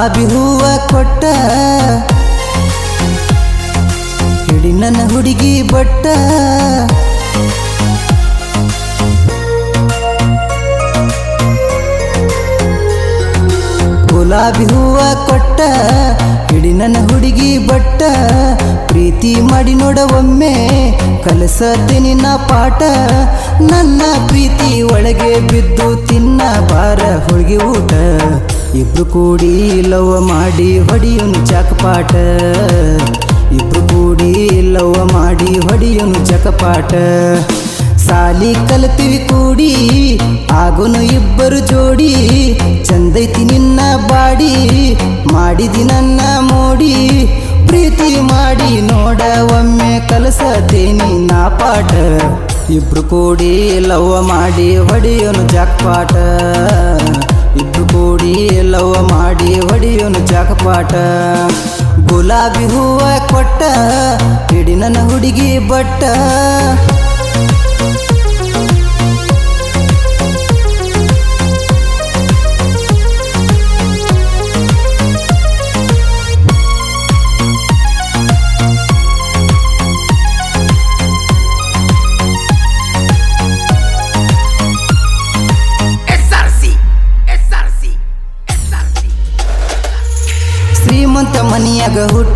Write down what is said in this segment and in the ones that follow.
ಗುಲಾಬಿ ಹೂವ ಕೊಟ್ಟ. ಹಿಡಿ ನನ್ನ ಹುಡುಗಿ ಬಟ್ಟ. ಗುಲಾಬಿ ಹೂವ ಕೊಟ್ಟ. ಹಿಡಿ ನನ್ನ ಹುಡುಗಿ ಬಟ್ಟ. ಪ್ರೀತಿ ಮಾಡಿ ನೋಡ ಒಮ್ಮೆ ಕಲಸತೆ ನಿನ್ನ ಪಾಠ. ನನ್ನ ಪ್ರೀತಿ ಒಳಗೆ ಬಿದ್ದು ತಿನ್ನ ಬಾರ ಹುಡುಗಿ ಊಟ. ಇಬ್ರು ಕೂಡಿ ಲವ್ವ ಮಾಡಿ ಹೊಡಿಯೋನು ಚಕಪಾಟ. ಇಬ್ರು ಕೂಡಿ ಲವ್ವ ಮಾಡಿ ಹೊಡಿಯೋನು ಚಕಪಾಟ. ಸಾಲಿ ಕಲ್ತೀವಿ ಕೂಡಿ, ಆಗುನು ಇಬ್ಬರು ಜೋಡಿ. ಚಂದೈತಿ ನಿನ್ನ ಬಾಡಿ, ಮಾಡಿದಿ ನನ್ನ ಮೋಡಿ. ಪ್ರೀತಿ ಮಾಡಿ ನೋಡ, ಒಮ್ಮೆ ಕಲಸತೇನಿ ನಾ ಪಾಠ. ಇಬ್ರು ಕೂಡಿ ಲವ್ವ ಮಾಡಿ ಹೊಡೆಯೋನು ಜಾಕ್ಪಾಟ ಇಬ್ರು ಕೂಡಿ ಎಲ್ಲವ ಮಾಡಿ ಹೊಡೆಯೋನು ಜಾಕಪಾಟ ಗುಲಾಬಿ ಹೂವ ಕೊಟ್ಟ ಹಿಡಿ ನನ್ನ ಹುಡುಗಿ ಬಟ್ಟ.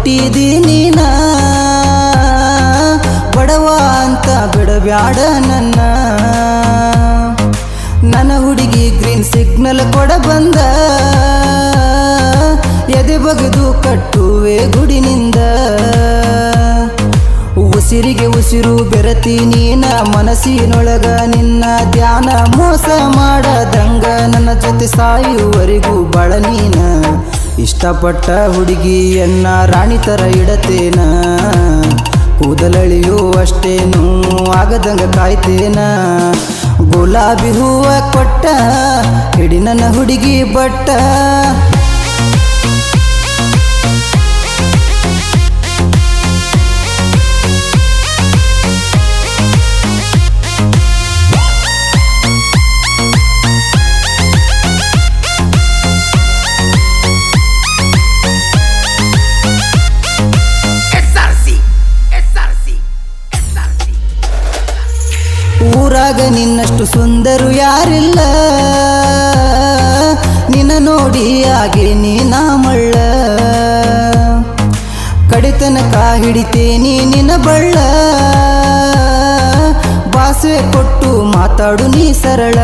ಮನಿಯಾಗ ನಾ ಬಡವ ಅಂತ ಬಿಡಬ್ಯಾಡ ನನ್ನ. ನನ್ನ ಹುಡುಗಿ ಗ್ರೀನ್ ಸಿಗ್ನಲ್ ಕೊಡ ಬಂದ. ಎದೆ ಬಗೆದು ಕಟ್ಟುವೆ ಗುಡಿನಿಂದ. ಉಸಿರಿಗೆ ಉಸಿರು ಬೆರತಿ ನೀನ, ಮನಸ್ಸಿನೊಳಗ ನಿನ್ನ ಧ್ಯಾನ ಮೋಸ ಮಾಡದಂಗ ನನ್ನ ಜೊತೆ ಸಾಯುವರೆಗೂ ಬಾಳ ನೀನ. ಇಷ್ಟಪಟ್ಟ ಹುಡುಗಿಯನ್ನ ರಾಣಿ ತರ ಇಡತೇನ? ಕೂದಲಳಿಯೂ ಅಷ್ಟೇನು ಆಗದಂಗ ಕಾಯ್ತೇನ? ಗುಲಾಬಿ ಹೂವ ಕೊಟ್ಟ ಹಿಡಿ ನನ್ನ ಹುಡುಗಿ ಬಟ್ಟ ಸುಂದರು ಯಾರಿಲ್ಲ. ನಿನ್ನ ನೋಡಿ ಆಗಿ ನೀನ ಮಳ್ಳ. ಕಡೆತನಕ ಹಿಡಿತೇನಿ ನಿನ್ನ ಬಳ್ಳ. ಬಾಸೆ ಕೊಟ್ಟು ಮಾತಾಡು ನೀ ಸರಳ.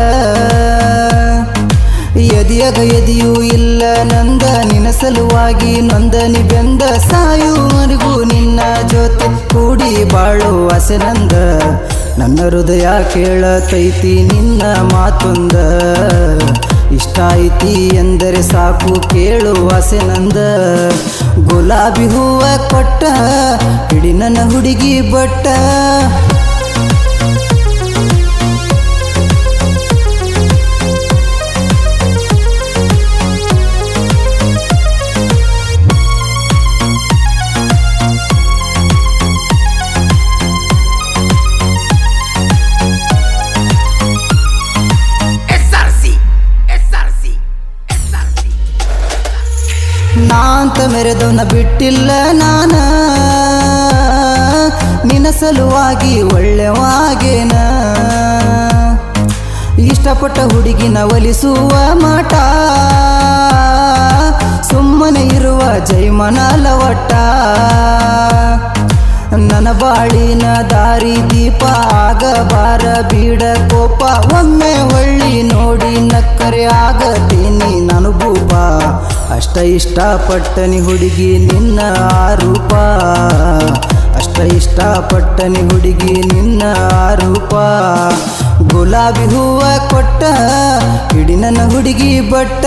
ಎದಿಯಗ ಎದಿಯೂ ಇಲ್ಲ ನಂದ, ನಿನ್ನ ಸಲುವಾಗಿ ನೊಂದನಿ ಬೆಂದ. ಸಾಯುವರೆಗೂ ನಿನ್ನ ಜೊತೆ ಕೂಡಿ ಬಾಳು ಆಸೆ ನಂದ. ನನ್ನ ಹೃದಯ ಕೇಳತೈತಿ ನಿನ್ನ ಮಾತೊಂದ. ಇಷ್ಟ ಐತಿ ಎಂದರೆ ಸಾಕು ಕೇಳು ನಂದ. ಗುಲಾಬಿ ಹೂವ ಕೊಟ್ಟ, ಹಿಡಿ ನನ್ನ ಹುಡುಗಿ ಬಟ್ಟ. ನಾಂತ ಮೆರೆದವನ ಬಿಟ್ಟಿಲ್ಲ ನಾನ. ನಿನ್ನ ಸಲುವಾಗಿ ಒಳ್ಳೆವಾಗೇನ. ಇಷ್ಟಪಟ್ಟ ಹುಡುಗಿನ ಒಲಿಸುವ ಮಾಟ. ಸುಮ್ಮನೆ ಇರುವ ಜೈಮನ ಒಟ್ಟ ನನ್ನ ಬಾಳಿನ ದಾರಿ ದೀಪ ಆಗಬಾರ. ಬೀಡ ಕೋಪ ಒಮ್ಮೆ ಒಳ್ಳಿ ನೋಡಿ ನಕ್ಕರೆ ಆಗತೀನಿ ನಾನು ಭೂಪ ಅಷ್ಟ ಇಷ್ಟಪಟ್ಟನಿ ಹುಡುಗಿ ನಿನ್ನ ರೂಪ ಅಷ್ಟ ಇಷ್ಟಪಟ್ಟನಿ ಹುಡುಗಿ ನಿನ್ನ ರೂಪ ಗುಲಾಬಿ ಹೂವ ಕೊಟ್ಟ ಹಿಡಿ ನನ್ನ ಹುಡುಗಿ ಬಟ್ಟ.